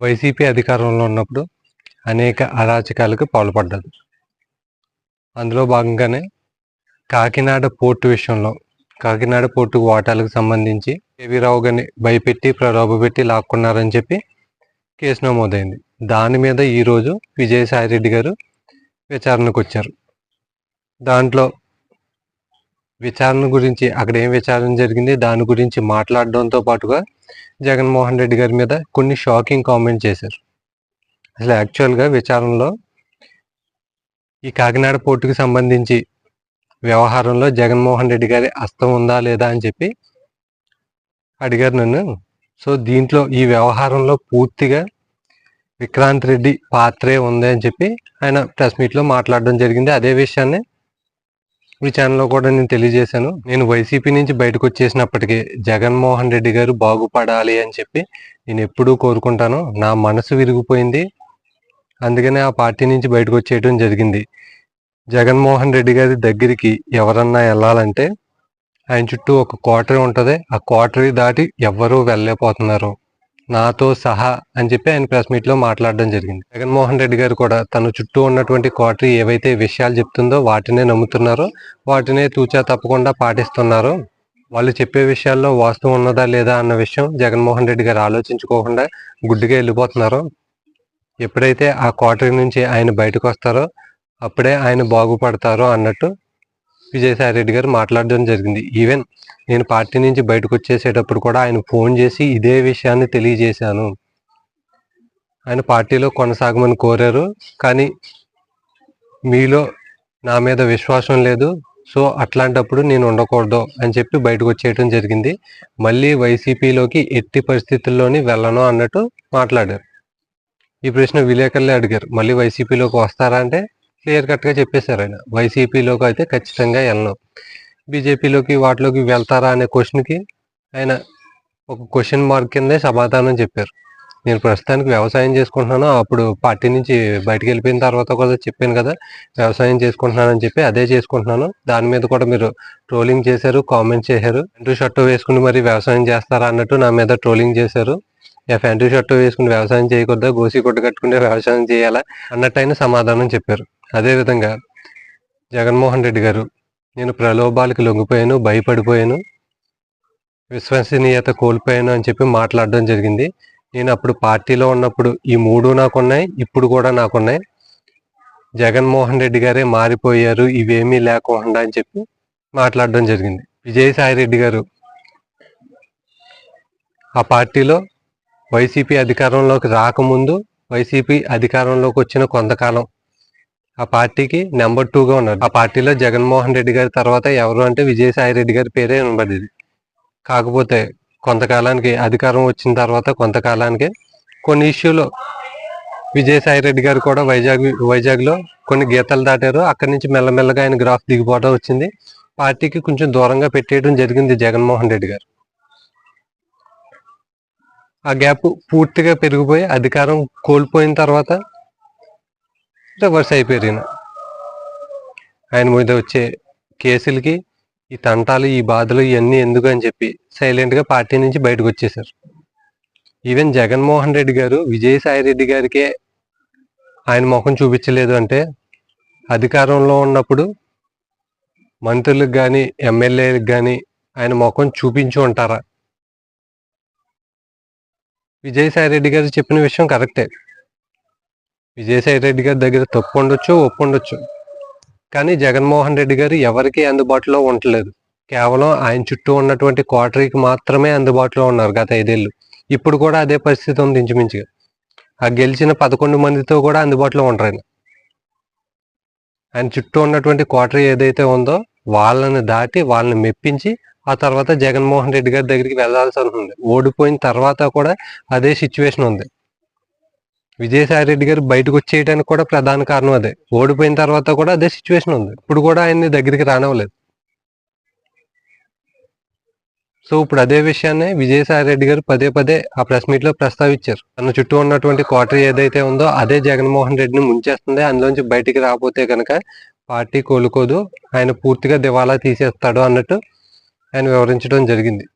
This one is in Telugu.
వైసీపీ అధికారంలో ఉన్నప్పుడు అనేక అరాచకాలకు పాల్పడ్డది. అందులో భాగంగానే కాకినాడ పోర్టు విషయంలో కాకినాడ పోర్టు వాటాలకు సంబంధించి కేవీ రావు గారిని భయపెట్టి ప్రలోభపెట్టి లాక్కున్నారని చెప్పి కేసు నమోదైంది. దాని మీద ఈరోజు విజయసాయిరెడ్డి గారు విచారణకు వచ్చారు. దాంట్లో విచారణ గురించి అక్కడ ఏం విచారణ జరిగింది దాని గురించి మాట్లాడడంతో పాటుగా జగన్మోహన్ రెడ్డి గారి మీద కొన్ని షాకింగ్ కామెంట్ చేశారు. అసలు యాక్చువల్గా విచారణలో ఈ కాకినాడ పోర్టుకి సంబంధించి వ్యవహారంలో జగన్మోహన్ రెడ్డి గారి అస్తం ఉందా లేదా అని చెప్పి అడిగారు నన్ను. సో దీంట్లో ఈ వ్యవహారంలో పూర్తిగా విక్రాంత్ రెడ్డి పాత్రే ఉంది అని చెప్పి ఆయన ప్రెస్ మీట్లో మాట్లాడడం జరిగింది. అదే విషయాన్ని ఈ ఛానల్లో కూడా నేను తెలియజేశాను. నేను వైసీపీ నుంచి బయటకు వచ్చేసినప్పటికీ జగన్మోహన్ రెడ్డి గారు బాగుపడాలి అని చెప్పి నేను ఎప్పుడూ కోరుకుంటాను. నా మనసు విరిగిపోయింది. అందుకనే ఆ పార్టీ నుంచి బయటకు వచ్చేయడం జరిగింది. జగన్మోహన్ రెడ్డి గారి దగ్గరికి ఎవరన్నా వెళ్ళాలంటే ఆయన చుట్టూ ఒక క్వార్టరీ ఉంటుంది. ఆ క్వార్టరీ దాటి ఎవ్వరూ వెళ్ళలేకపోతున్నారు. నాతో సహా అని చెప్పి ఆయన ప్రెస్ మీట్లో మాట్లాడడం జరిగింది. జగన్మోహన్ రెడ్డి గారు కూడా తన చుట్టూ ఉన్నటువంటి క్వార్టరీ ఏవైతే విషయాలు చెప్తుందో వాటినే నమ్ముతున్నారో వాటినే తూచా తప్పకుండా పాటిస్తున్నారో వాళ్ళు చెప్పే విషయాల్లో వాస్తవం ఉన్నదా లేదా అన్న విషయం జగన్మోహన్ రెడ్డి గారు ఆలోచించుకోకుండా గుడ్డిగా వెళ్ళిపోతున్నారు ఎప్పుడైతే ఆ క్వార్టరీ నుంచి ఆయన బయటకు వస్తారో అప్పుడే ఆయన బాగుపడతారో అన్నట్టు విజయసాయి రెడ్డి గారు మాట్లాడడం జరిగింది. ఈవెన్ నేను పార్టీ నుంచి బయటకు వచ్చేసేటప్పుడు కూడా ఆయన ఫోన్ చేసి ఇదే విషయాన్ని తెలియజేశాను. ఆయన పార్టీలో కొనసాగమని కోరారు. కానీ మీలో నా మీద విశ్వాసం లేదు. సో అట్లాంటప్పుడు నేను ఉండకూడదు అని చెప్పి బయటకు వచ్చేయటం జరిగింది. మళ్ళీ వైసీపీలోకి ఎట్టి పరిస్థితుల్లోని వెళ్ళను అన్నట్టు మాట్లాడారు. ఈ ప్రశ్న విలేకరులే అడిగారు. మళ్ళీ వైసీపీలోకి వస్తారా అంటే క్లియర్ కట్గా చెప్పేశారు ఆయన. వైసీపీలోకి అయితే ఖచ్చితంగా వెళ్ళను. బీజేపీలోకి వాటిలోకి వెళ్తారా అనే క్వశ్చన్కి ఆయన ఒక క్వశ్చన్ మార్క్ కిందే సమాధానం చెప్పారు. నేను ప్రస్తుతానికి వ్యవసాయం చేసుకుంటున్నాను. అప్పుడు పార్టీ నుంచి బయటకు వెళ్ళిపోయిన తర్వాత కూడా చెప్పాను కదా వ్యవసాయం చేసుకుంటున్నానని చెప్పి అదే చేసుకుంటున్నాను. దాని మీద కూడా మీరు ట్రోలింగ్ చేశారు కామెంట్ చేశారు. అంటూ షర్టు వేసుకుని మరి వ్యవసాయం చేస్తారా అన్నట్టు నా మీద ట్రోలింగ్ చేశారు. ఫ్యాంటూ షర్టు వేసుకుని వ్యవసాయం చేయకూడదా? గోసి కొట్టు కట్టుకుని వ్యవసాయం చేయాలా? అన్నట్టు సమాధానం చెప్పారు. అదేవిధంగా జగన్మోహన్ రెడ్డి గారు నేను ప్రలోభాలకు లొంగిపోయాను భయపడిపోయాను విశ్వసనీయత కోల్పోయాను అని చెప్పి మాట్లాడడం జరిగింది. నేను అప్పుడు పార్టీలో ఉన్నప్పుడు ఈ మూడు నాకున్నాయి ఇప్పుడు కూడా నాకున్నాయి. జగన్మోహన్ రెడ్డి గారే మారిపోయారు ఇవేమీ లేకుండా అని చెప్పి మాట్లాడడం జరిగింది. విజయసాయి రెడ్డి గారు ఆ పార్టీలో వైసీపీ అధికారంలోకి రాకముందు వైసీపీ అధికారంలోకి వచ్చిన కొంతకాలం ఆ పార్టీకి నెంబర్ టూగా ఉన్నారు ఆ పార్టీలో జగన్మోహన్ రెడ్డి గారి తర్వాత ఎవరు అంటే విజయసాయి రెడ్డి గారి పేరే వినబడేది. కాకపోతే కొంతకాలానికి అధికారం వచ్చిన తర్వాత కొంతకాలానికి కొన్ని ఇష్యూలో విజయసాయి రెడ్డి గారు కూడా వైజాగ్ వైజాగ్లో కొన్ని గీతలు దాటారు. అక్కడి నుంచి మెల్లమెల్లగా ఆయన గ్రాఫ్ దిగిపోవడం వచ్చింది. పార్టీకి కొంచెం దూరంగా పెట్టేయడం జరిగింది జగన్మోహన్ రెడ్డి గారు. ఆ గ్యాప్ పూర్తిగా పెరిగిపోయి అధికారం కోల్పోయిన తర్వాత రివర్స్ అయిపోయిన ఆయన మీద వచ్చే కేసులకి ఈ తంటాలు ఈ బాధలు ఇవన్నీ ఎందుకు అని చెప్పి సైలెంట్గా పార్టీ నుంచి బయటకు వచ్చేసారు ఈవెన్ జగన్మోహన్ రెడ్డి గారు విజయసాయి రెడ్డి గారికే ఆయన ముఖం చూపించలేదు అంటే అధికారంలో ఉన్నప్పుడు మంత్రులకు కానీ ఎమ్మెల్యేలకు కానీ ఆయన ముఖం చూపించి ఉంటారా? విజయసాయి రెడ్డి గారు చెప్పిన విషయం కరెక్టే. విజయసాయి రెడ్డి గారి దగ్గర తప్పు ఉండొచ్చు ఒప్పు ఉండొచ్చు కానీ జగన్మోహన్ రెడ్డి గారు ఎవరికీ అందుబాటులో ఉండలేదు. కేవలం ఆయన చుట్టూ ఉన్నటువంటి క్వార్టరీకి మాత్రమే అందుబాటులో ఉన్నారు గత ఐదేళ్ళు. ఇప్పుడు కూడా అదే పరిస్థితి ఉంది ఇంచుమించుగా. ఆ గెలిచిన పదకొండు మందితో కూడా అందుబాటులో ఉండరు ఆయన. ఆయన చుట్టూ ఉన్నటువంటి క్వార్టరీ ఏదైతే ఉందో వాళ్ళని దాటి వాళ్ళని మెప్పించి ఆ తర్వాత జగన్మోహన్ రెడ్డి గారి దగ్గరికి వెళ్ళాల్సి ఉంటుంది ఓడిపోయిన తర్వాత కూడా అదే సిచ్యువేషన్ ఉంది. విజయసాయి రెడ్డి గారు బయటకు వచ్చేయడానికి కూడా ప్రధాన కారణం అదే. ఓడిపోయిన తర్వాత కూడా అదే సిచ్యువేషన్ ఉంది. ఇప్పుడు కూడా ఆయన్ని దగ్గరికి రానివ్వలేదు. సో ఇప్పుడు అదే విషయాన్ని విజయసాయి రెడ్డి గారు పదే పదే ఆ ప్రెస్ మీట్లో ప్రస్తావించారు. తన చుట్టూ ఉన్నటువంటి క్వార్టర్ ఏదైతే ఉందో అదే జగన్మోహన్ రెడ్డిని ముంచేస్తుంది. అందులోంచి బయటికి రాకపోతే కనుక పార్టీ కోలుకోదు. ఆయన పూర్తిగా దివాలా తీసేస్తాడు అన్నట్టు ఆయన వివరించడం జరిగింది.